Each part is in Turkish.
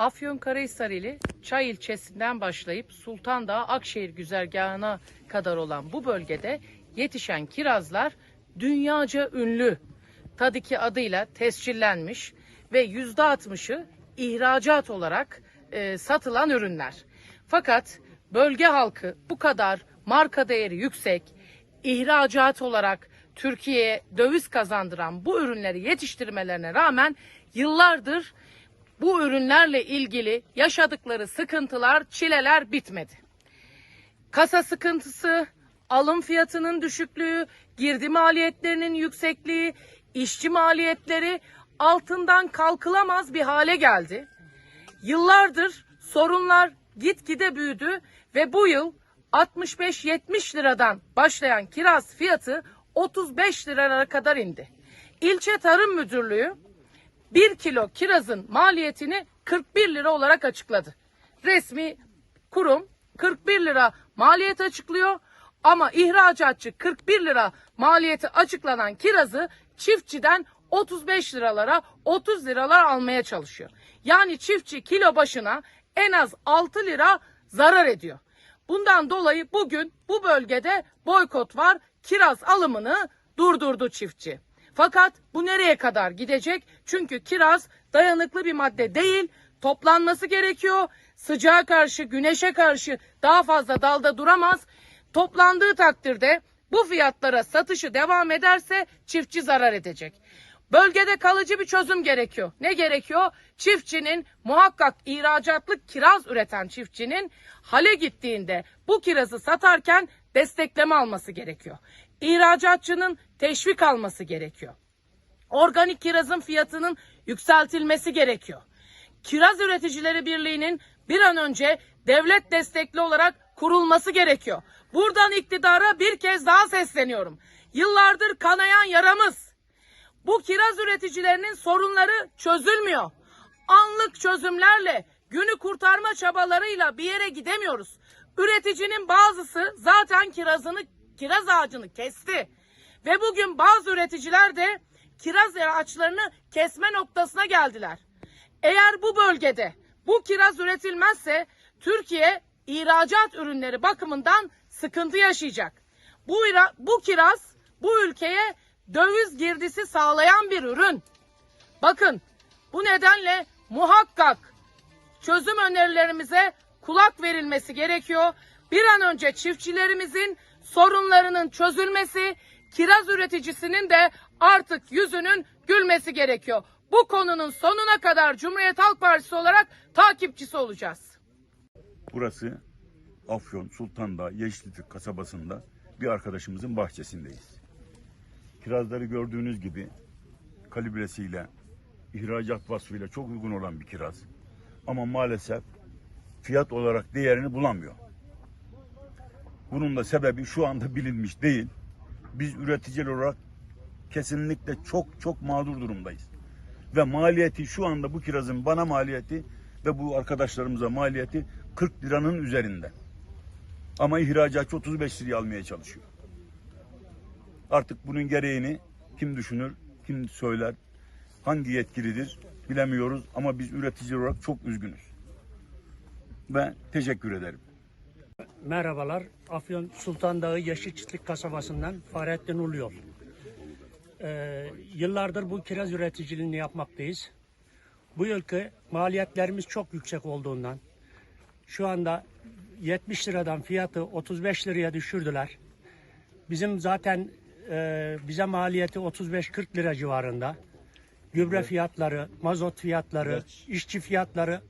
Afyonkarahisar ili Çay ilçesinden başlayıp Sultandağ Akşehir güzergahına kadar olan bu bölgede yetişen kirazlar dünyaca ünlü. Tadiki adıyla tescillenmiş ve yüzde altmışı ihracat olarak e, satılan ürünler. Fakat bölge halkı bu kadar marka değeri yüksek, ihracat olarak Türkiye'ye döviz kazandıran bu ürünleri yetiştirmelerine rağmen yıllardır bu ürünlerle ilgili yaşadıkları sıkıntılar, çileler bitmedi. Kasa sıkıntısı, alım fiyatının düşüklüğü, girdi maliyetlerinin yüksekliği, işçi maliyetleri altından kalkılamaz bir hale geldi. Yıllardır sorunlar gitgide büyüdü ve bu yıl 65-70 liradan başlayan kiraz fiyatı 35 liralara kadar indi. İlçe Tarım Müdürlüğü 1 kilo kirazın maliyetini 41 lira olarak açıkladı. Resmi kurum 41 lira maliyet açıklıyor ama ihracatçı 41 lira maliyeti açıklanan kirazı çiftçiden 35 liralara 30 liralar almaya çalışıyor. Yani çiftçi kilo başına en az 6 lira zarar ediyor. Bundan dolayı bugün bu bölgede boykot var. Kiraz alımını durdurdu çiftçi. Fakat bu nereye kadar gidecek? Çünkü kiraz dayanıklı bir madde değil, toplanması gerekiyor. Sıcağa karşı, güneşe karşı daha fazla dalda duramaz. Toplandığı takdirde bu fiyatlara satışı devam ederse çiftçi zarar edecek. Bölgede kalıcı bir çözüm gerekiyor. Ne gerekiyor? Çiftçinin muhakkak ihracatlık kiraz üreten çiftçinin hale gittiğinde bu kirazı satarken destekleme alması gerekiyor. İhracatçının teşvik alması gerekiyor. Organik kirazın fiyatının yükseltilmesi gerekiyor. Kiraz Üreticileri Birliği'nin bir an önce devlet destekli olarak kurulması gerekiyor. Buradan iktidara bir kez daha sesleniyorum. Yıllardır kanayan yaramız. Bu kiraz üreticilerinin sorunları çözülmüyor. Anlık çözümlerle, günü kurtarma çabalarıyla bir yere gidemiyoruz. Üreticinin bazısı zaten kirazını, kiraz ağacını kesti. Ve bugün bazı üreticiler de kiraz ağaçlarını kesme noktasına geldiler. Eğer bu bölgede bu kiraz üretilmezse Türkiye ihracat ürünleri bakımından sıkıntı yaşayacak. Bu, bu kiraz bu ülkeye döviz girdisi sağlayan bir ürün. Bakın bu nedenle muhakkak çözüm önerilerimize kulak verilmesi gerekiyor. Bir an önce çiftçilerimizin sorunlarının çözülmesi, kiraz üreticisinin de artık yüzünün gülmesi gerekiyor. Bu konunun sonuna kadar Cumhuriyet Halk Partisi olarak takipçisi olacağız. Burası Afyon Sultandağ Yeşiltürk kasabasında bir arkadaşımızın bahçesindeyiz. Kirazları gördüğünüz gibi kalibresiyle, ihracat vasfıyla çok uygun olan bir kiraz. Ama maalesef fiyat olarak değerini bulamıyor. Bunun da sebebi şu anda bilinmiş değil. Biz üreticiler olarak kesinlikle çok çok mağdur durumdayız. Ve maliyeti şu anda bu kirazın bana maliyeti ve bu arkadaşlarımıza maliyeti 40 liranın üzerinde. Ama ihracatçı 35 liraya almaya çalışıyor. Artık bunun gereğini kim düşünür, kim söyler, hangi yetkilidir bilemiyoruz ama biz üreticiler olarak çok üzgünüz. Ve teşekkür ederim. Merhabalar. Afyon Sultan Dağı Yeşilçitlik kasabasından Fahrettin Uluyol. Ee, yıllardır bu kiraz üreticiliğini yapmaktayız. Bu yılki maliyetlerimiz çok yüksek olduğundan şu anda 70 liradan fiyatı 35 liraya düşürdüler. Bizim zaten e, bize maliyeti 35-40 lira civarında. Gübre fiyatları, mazot fiyatları, işçi fiyatları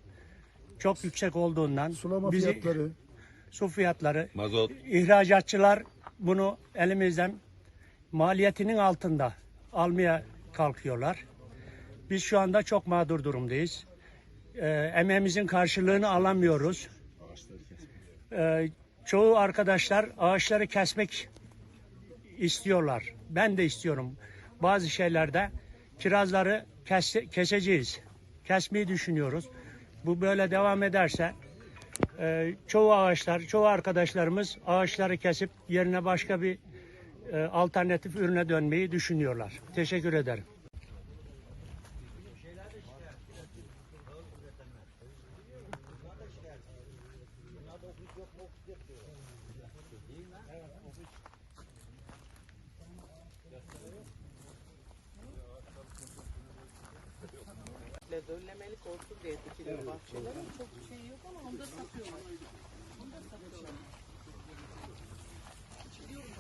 çok yüksek olduğundan Sulama bizi- fiyatları. su fiyatları, Mazot. ihracatçılar bunu elimizden maliyetinin altında almaya kalkıyorlar. Biz şu anda çok mağdur durumdayız. Ee, emeğimizin karşılığını alamıyoruz. Ee, çoğu arkadaşlar ağaçları kesmek istiyorlar. Ben de istiyorum. Bazı şeylerde kirazları kes- keseceğiz. Kesmeyi düşünüyoruz. Bu böyle devam ederse e, çoğu ağaçlar, çoğu arkadaşlarımız ağaçları kesip yerine başka bir e, alternatif ürüne dönmeyi düşünüyorlar. Teşekkür ederim. Değil mi? Evet. komple döllemelik olsun diye dikilir evet, bahçeler. Çok şey yok ama onu da satıyorlar. Onu da satıyorlar. Biliyorum